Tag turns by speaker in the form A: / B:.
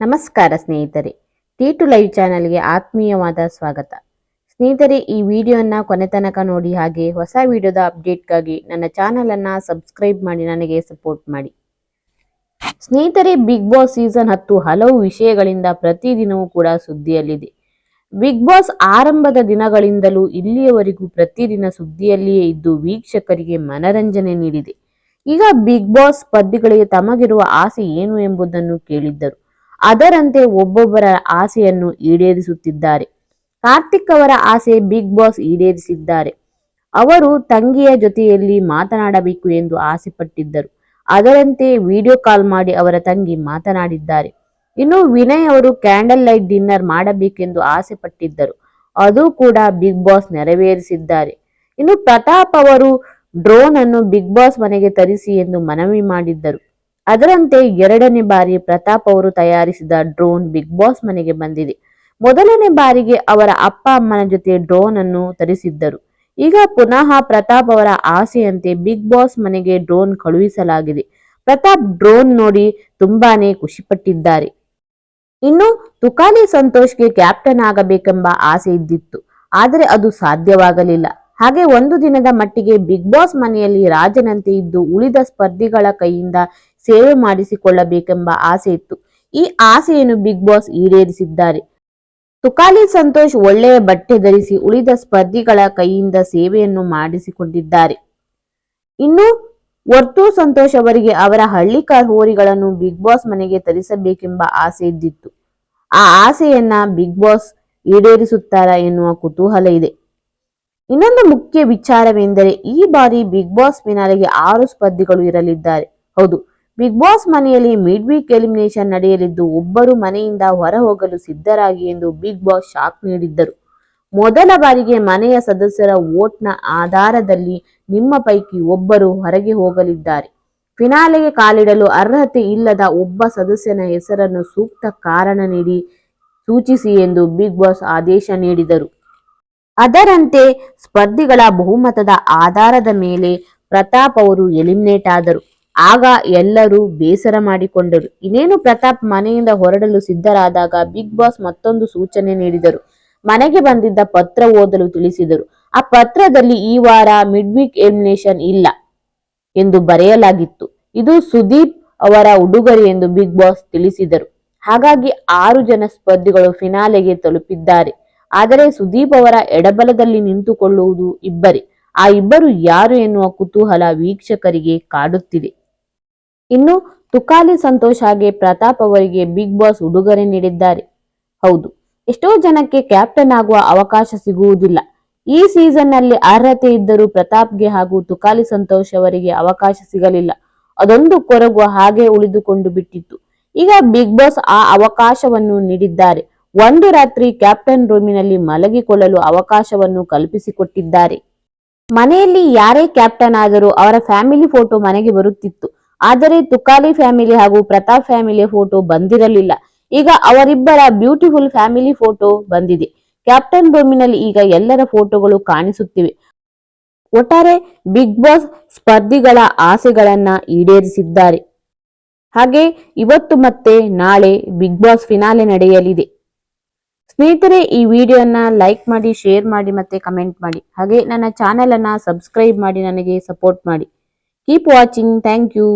A: ನಮಸ್ಕಾರ ಸ್ನೇಹಿತರೆ. T to live ಚಾನಲ್ಗೆ ಆತ್ಮೀಯವಾದ ಸ್ವಾಗತ. ಸ್ನೇಹಿತರೆ, ಈ ವಿಡಿಯೋನ ಕೊನೆ ತನಕ ನೋಡಿ ಹಾಗೆ ಹೊಸ ವಿಡಿಯೋದ ಅಪ್ಡೇಟ್ಗಾಗಿ ನನ್ನ ಚಾನೆಲ್ ಅನ್ನ ಸಬ್ಸ್ಕ್ರೈಬ್ ಮಾಡಿ ನನಗೆ ಸಪೋರ್ಟ್ ಮಾಡಿ. ಸ್ನೇಹಿತರೆ, ಬಿಗ್ ಬಾಸ್ ಸೀಸನ್ ಹತ್ತು ಹಲವು ವಿಷಯಗಳಿಂದ ಪ್ರತಿದಿನವೂ ಕೂಡ ಸುದ್ದಿಯಲ್ಲಿದೆ. ಬಿಗ್ ಬಾಸ್ ಆರಂಭದ ದಿನಗಳಿಂದಲೂ ಇಲ್ಲಿಯವರೆಗೂ ಪ್ರತಿದಿನ ಸುದ್ದಿಯಲ್ಲಿಯೇ ಇದ್ದು ವೀಕ್ಷಕರಿಗೆ ಮನರಂಜನೆ ನೀಡಿದೆ. ಈಗ ಬಿಗ್ ಬಾಸ್ ಸ್ಪರ್ಧಿಗಳಿಗೆ ತಮಗಿರುವ ಆಸೆ ಏನು ಎಂಬುದನ್ನು ಕೇಳಿದ್ದರು. ಅದರಂತೆ ಒಬ್ಬೊಬ್ಬರ ಆಸೆಯನ್ನು ಈಡೇರಿಸುತ್ತಿದ್ದಾರೆ. ಕಾರ್ತಿಕ್ ಅವರ ಆಸೆ ಬಿಗ್ ಬಾಸ್ ಈಡೇರಿಸಿದ್ದಾರೆ. ಅವರು ತಂಗಿಯ ಜೊತೆಯಲ್ಲಿ ಮಾತನಾಡಬೇಕು ಎಂದು ಆಸೆ ಪಟ್ಟಿದ್ದರು ಅದರಂತೆ ವಿಡಿಯೋ ಕಾಲ್ ಮಾಡಿ ಅವರ ತಂಗಿ ಮಾತನಾಡಿದ್ದಾರೆ. ಇನ್ನು ವಿನಯ್ ಅವರು ಕ್ಯಾಂಡಲ್ ಲೈಟ್ ಡಿನ್ನರ್ ಮಾಡಬೇಕೆಂದು ಆಸೆ ಪಟ್ಟಿದ್ದರು ಅದು ಕೂಡ ಬಿಗ್ ಬಾಸ್ ನೆರವೇರಿಸಿದ್ದಾರೆ. ಇನ್ನು ಪ್ರತಾಪ್ ಅವರು ಡ್ರೋನ್ ಅನ್ನು ಬಿಗ್ ಬಾಸ್ ಮನೆಗೆ ತರಿಸಿ ಎಂದು ಮನವಿ ಮಾಡಿದ್ದರು. ಅದರಂತೆ ಎರಡನೇ ಬಾರಿ ಪ್ರತಾಪ್ ಅವರು ತಯಾರಿಸಿದ ಡ್ರೋನ್ ಬಿಗ್ ಬಾಸ್ ಮನೆಗೆ ಬಂದಿದೆ. ಮೊದಲನೇ ಬಾರಿಗೆ ಅವರ ಅಪ್ಪ ಅಮ್ಮನ ಜೊತೆ ಡ್ರೋನ್ ಅನ್ನು ತರಿಸಿದ್ದರು. ಈಗ ಪುನಃ ಪ್ರತಾಪ್ ಅವರ ಆಸೆಯಂತೆ ಬಿಗ್ ಬಾಸ್ ಮನೆಗೆ ಡ್ರೋನ್ ಕಳುಹಿಸಲಾಗಿದೆ. ಪ್ರತಾಪ್ ಡ್ರೋನ್ ನೋಡಿ ತುಂಬಾನೇ ಖುಷಿಪಟ್ಟಿದ್ದಾರೆ. ಇನ್ನು ತುಕಾಲಿ ಸಂತೋಷ್ಗೆ ಕ್ಯಾಪ್ಟನ್ ಆಗಬೇಕೆಂಬ ಆಸೆ ಇದ್ದಿತ್ತು. ಆದರೆ ಅದು ಸಾಧ್ಯವಾಗಲಿಲ್ಲ. ಹಾಗೆ ಒಂದು ದಿನದ ಮಟ್ಟಿಗೆ ಬಿಗ್ ಬಾಸ್ ಮನೆಯಲ್ಲಿ ರಾಜನಂತೆ ಇದ್ದು ಉಳಿದ ಸ್ಪರ್ಧಿಗಳ ಕೈಯಿಂದ ಸೇವೆ ಮಾಡಿಸಿಕೊಳ್ಳಬೇಕೆಂಬ ಆಸೆ ಇತ್ತು. ಈ ಆಸೆಯನ್ನು ಬಿಗ್ ಬಾಸ್ ಈಡೇರಿಸಿದ್ದಾರೆ. ತುಕಾಲಿ ಸಂತೋಷ್ ಒಳ್ಳೆಯ ಬಟ್ಟೆ ಧರಿಸಿ ಉಳಿದ ಸ್ಪರ್ಧಿಗಳ ಕೈಯಿಂದ ಸೇವೆಯನ್ನು ಮಾಡಿಸಿಕೊಂಡಿದ್ದಾರೆ. ಇನ್ನು ವರ್ತು ಸಂತೋಷ್ ಅವರಿಗೆ ಅವರ ಹಳ್ಳಿಕಾರ್ ಹೋರಿಗಳನ್ನು ಬಿಗ್ ಬಾಸ್ ಮನೆಗೆ ತರಿಸಬೇಕೆಂಬ ಆಸೆ ಇದ್ದಿತ್ತು. ಆ ಆಸೆಯನ್ನ ಬಿಗ್ ಬಾಸ್ ಈಡೇರಿಸುತ್ತಾರಾ ಎನ್ನುವ ಕುತೂಹಲ ಇದೆ. ಇನ್ನೊಂದು ಮುಖ್ಯ ವಿಚಾರವೆಂದರೆ ಈ ಬಾರಿ ಬಿಗ್ ಬಾಸ್ ಫಿನಾಲೆಗೆ ಆರು ಸ್ಪರ್ಧಿಗಳು ಇರಲಿದ್ದಾರೆ. ಹೌದು ಬಿಗ್ ಬಾಸ್ ಮನೆಯಲ್ಲಿ ಮಿಡ್ ವೀಕ್ ಎಲಿಮಿನೇಷನ್ ನಡೆಯಲಿದ್ದು ಒಬ್ಬರು ಮನೆಯಿಂದ ಹೊರ ಹೋಗಲು ಸಿದ್ಧರಾಗಿ ಎಂದು ಬಿಗ್ ಬಾಸ್ ಶಾಕ್ ನೀಡಿದ್ದರು. ಮೊದಲ ಬಾರಿಗೆ ಮನೆಯ ಸದಸ್ಯರ ವೋಟ್ನ ಆಧಾರದಲ್ಲಿ ನಿಮ್ಮ ಪೈಕಿ ಒಬ್ಬರು ಹೊರಗೆ ಹೋಗಲಿದ್ದಾರೆ. ಫಿನಾಲೆಗೆ ಕಾಲಿಡಲು ಅರ್ಹತೆ ಇಲ್ಲದ ಒಬ್ಬ ಸದಸ್ಯನ ಹೆಸರನ್ನು ಸೂಕ್ತ ಕಾರಣ ನೀಡಿ ಸೂಚಿಸಿ ಎಂದು ಬಿಗ್ ಬಾಸ್ ಆದೇಶ ನೀಡಿದರು. ಅದರಂತೆ ಸ್ಪರ್ಧಿಗಳ ಬಹುಮತದ ಆಧಾರದ ಮೇಲೆ ಪ್ರತಾಪ್ ಅವರು ಎಲಿಮಿನೇಟ್ ಆದರು. ಆಗ ಎಲ್ಲರೂ ಬೇಸರ ಮಾಡಿಕೊಂಡರು. ಇನ್ನೇನು ಪ್ರತಾಪ್ ಮನೆಯಿಂದ ಹೊರಡಲು ಸಿದ್ಧರಾದಾಗ ಬಿಗ್ ಬಾಸ್ ಮತ್ತೊಂದು ಸೂಚನೆ ನೀಡಿದರು. ಮನೆಗೆ ಬಂದಿದ್ದ ಪತ್ರ ಓದಲು ತಿಳಿಸಿದರು. ಆ ಪತ್ರದಲ್ಲಿ ಈ ವಾರ ಮಿಡ್ ವೀಕ್ ಎಲಿಮಿನೇಷನ್ ಇಲ್ಲ ಎಂದು ಬರೆಯಲಾಗಿತ್ತು. ಇದು ಸುದೀಪ್ ಅವರ ಉಡುಗೊರೆ ಎಂದು ಬಿಗ್ ಬಾಸ್ ತಿಳಿಸಿದರು. ಹಾಗಾಗಿ ಆರು ಜನ ಸ್ಪರ್ಧಿಗಳು ಫಿನಾಲೆಗೆ ತಲುಪಿದ್ದಾರೆ. ಆದರೆ ಸುದೀಪ್ ಅವರ ಎಡಬಲದಲ್ಲಿ ನಿಂತುಕೊಳ್ಳುವುದು ಇಬ್ಬರೇ. ಆ ಇಬ್ಬರು ಯಾರು ಎನ್ನುವ ಕುತೂಹಲ ವೀಕ್ಷಕರಿಗೆ ಕಾಡುತ್ತಿದೆ. ಇನ್ನು ತುಕಾಲಿ ಸಂತೋಷ್ ಹಾಗೆ ಪ್ರತಾಪ್ ಅವರಿಗೆ ಬಿಗ್ ಬಾಸ್ ಉಡುಗೊರೆ ನೀಡಿದ್ದಾರೆ. ಹೌದು, ಎಷ್ಟೋ ಜನಕ್ಕೆ ಕ್ಯಾಪ್ಟನ್ ಆಗುವ ಅವಕಾಶ ಸಿಗುವುದಿಲ್ಲ. ಈ ಸೀಸನ್ನಲ್ಲಿ ಅರ್ಹತೆ ಇದ್ದರೂ ಪ್ರತಾಪ್ಗೆ ಹಾಗೂ ತುಕಾಲಿ ಸಂತೋಷ್ ಅವರಿಗೆ ಅವಕಾಶ ಸಿಗಲಿಲ್ಲ. ಅದೊಂದು ಕೊರಗುವ ಹಾಗೆ ಉಳಿದುಕೊಂಡು ಬಿಟ್ಟಿತ್ತು. ಈಗ ಬಿಗ್ ಬಾಸ್ ಆ ಅವಕಾಶವನ್ನು ನೀಡಿದ್ದಾರೆ. ಒಂದು ರಾತ್ರಿ ಕ್ಯಾಪ್ಟನ್ ರೂಮಿನಲ್ಲಿ ಮಲಗಿಕೊಳ್ಳಲು ಅವಕಾಶವನ್ನು ಕಲ್ಪಿಸಿಕೊಟ್ಟಿದ್ದಾರೆ. ಮನೆಯಲ್ಲಿ ಯಾರೇ ಕ್ಯಾಪ್ಟನ್ ಆದರೂ ಅವರ ಫ್ಯಾಮಿಲಿ ಫೋಟೋ ಮನೆಗೆ ಬರುತ್ತಿತ್ತು. ಆದರೆ ತುಕಾಲಿ ಫ್ಯಾಮಿಲಿ ಹಾಗೂ ಪ್ರತಾಪ್ ಫ್ಯಾಮಿಲಿ ಫೋಟೋ ಬಂದಿರಲಿಲ್ಲ. ಈಗ ಅವರಿಬ್ಬರ ಬ್ಯೂಟಿಫುಲ್ ಫ್ಯಾಮಿಲಿ ಫೋಟೋ ಬಂದಿದೆ. ಕ್ಯಾಪ್ಟನ್ ರೂಮಿನಲ್ಲಿ ಈಗ ಎಲ್ಲರ ಫೋಟೋಗಳು ಕಾಣಿಸುತ್ತಿವೆ. ಒಟ್ಟಾರೆ ಬಿಗ್ ಬಾಸ್ ಸ್ಪರ್ಧಿಗಳ ಆಸೆಗಳನ್ನ ಈಡೇರಿಸಿದ್ದಾರೆ. ಹಾಗೆ ಇವತ್ತು ಮತ್ತೆ ನಾಳೆ ಬಿಗ್ ಬಾಸ್ ಫಿನಾಲೆ ನಡೆಯಲಿದೆ. ಸ್ನೇಹಿತರೆ, ಈ ವಿಡಿಯೋನ ಲೈಕ್ ಮಾಡಿ, ಶೇರ್ ಮಾಡಿ ಮತ್ತೆ ಕಮೆಂಟ್ ಮಾಡಿ. ಹಾಗೆ ನನ್ನ ಚಾನೆಲ್ ಅನ್ನ ಸಬ್ಸ್ಕ್ರೈಬ್ ಮಾಡಿ, ನನಗೆ ಸಪೋರ್ಟ್ ಮಾಡಿ. keep watching thank you